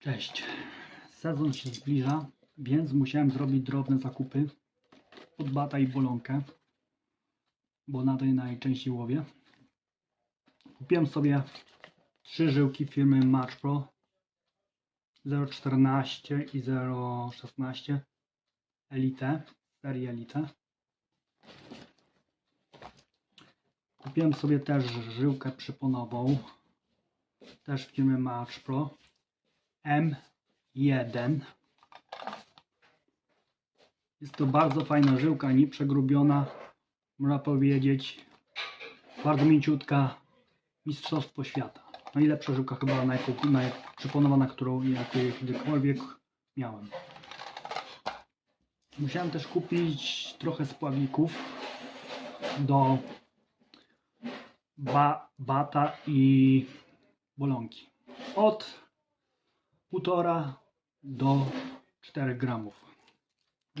Cześć. Sezon się zbliża, więc musiałem zrobić drobne zakupy od bata i bolonkę, bo na tej najczęściej łowię. Kupiłem sobie trzy żyłki firmy Match Pro 0.14 i 0.16 Elite, serii Elite. Kupiłem sobie też żyłkę przyponową, też firmy Match Pro. M1. Jest to bardzo fajna żyłka, nie przegrubiona, można powiedzieć, bardzo mięciutka, mistrzostwo świata. Najlepsza żyłka chyba najprzyponowana, którą kiedykolwiek miałem. Musiałem też kupić trochę spławików do ba bata i bolonki. Od 1,5 do 4 gramów.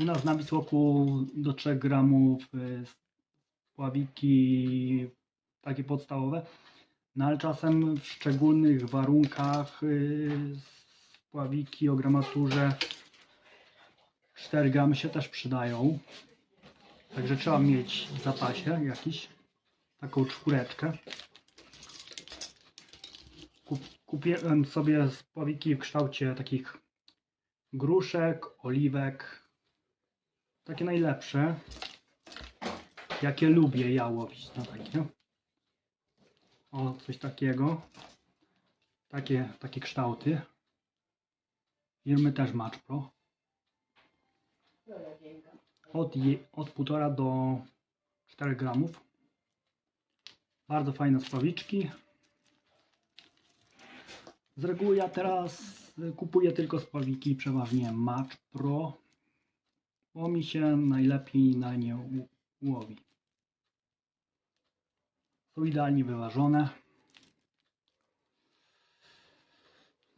U nas na Wisłoku do 3 gramów y, spławiki takie podstawowe, no ale czasem w szczególnych warunkach y, spławiki o gramaturze 4 gramy się też przydają. Także trzeba mieć w zapasie jakiś taką czwóreczkę. Kupiłem sobie spławiki w kształcie takich gruszek, oliwek. Takie najlepsze. Jakie lubię ja łowić na takie. O, coś takiego. Takie, takie kształty. Firmy też Match Pro. Od, od 1,5 do 4 gramów. Bardzo fajne spławiczki. Z reguły ja teraz y, kupuję tylko spławiki przeważnie Match Pro, bo mi się najlepiej na nie łowi. Są idealnie wyważone.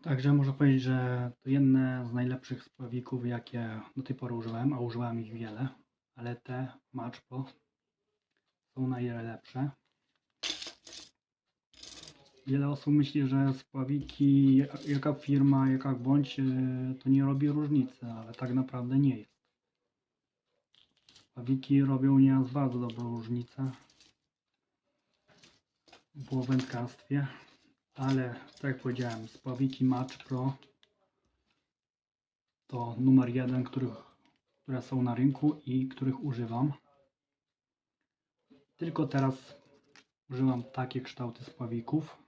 Także można powiedzieć, że to jedne z najlepszych spławików, jakie do tej pory używałem, a używałem ich wiele, ale te Match Pro są najlepsze. Wiele osób myśli, że spławiki, jaka firma, jaka bądź, e, to nie robi różnicy, ale tak naprawdę nie jest. Spławiki robią nieraz bardzo dobrą różnicę w łowętkarstwie, ale tak jak powiedziałem, spławiki Match Pro to numer jeden, których, które są na rynku i których używam. Tylko teraz używam takie kształty spławików.